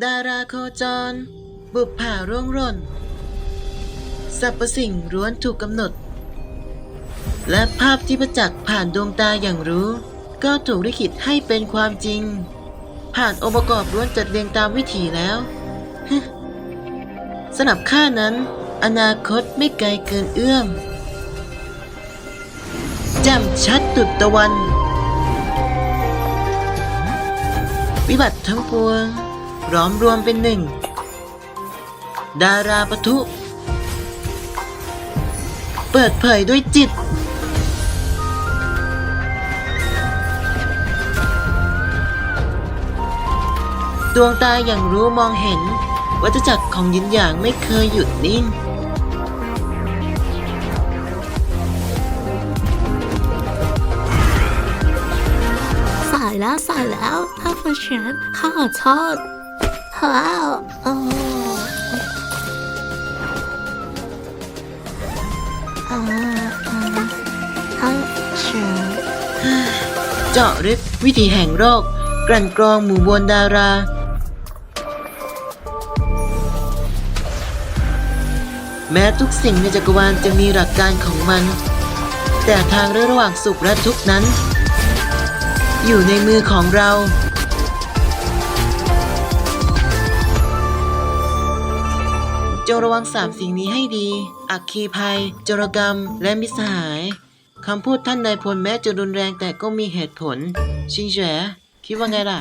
ดาราโคจร บุปผาร่วงร่นสรรพสิ่งล้วนถูกกำหนด และภาพที่ประจักษ์ผ่านดวงตาอย่างรู้ ก็ถูกลิขิตให้เป็นความจริง ผ่านองค์ประกอบล้วนจัดเรียงตามวิถีแล้วสำหรับข้านั้น อนาคตไม่ไกลเกินเอื้อมแจ่มชัดตุดตะวัน วิบัติทั้งปวง ร้อมรวมเป็นหนึ่ง ดาราปะทุ เปิดเผยด้วยจิต ดวงตาอย่างรู้มองเห็น วัฏจักรของยินหยางไม่เคยหยุดนิ่งสายแล้วสายแล้วถ้าเป็นฉันข้าขอโทษ ว้าวโอ้เจาะลึกวิถีแห่งโรค กลั่นกรองหมู่มวลดารา แม้ทุกสิ่งในจักรวาลจะมีหลักการของมัน แต่ทางเลือกระหว่างสุขและทุกข์นั้น อยู่ในมือของเรา จงระวังสามสิ่งนี้ให้ดี อักคีภัย จรกรรม และมิสหาย คำพูดท่านนายพลแม้จะรุนแรงแต่ก็มีเหตุผล ชิงแฉคิดว่าไงล่ะ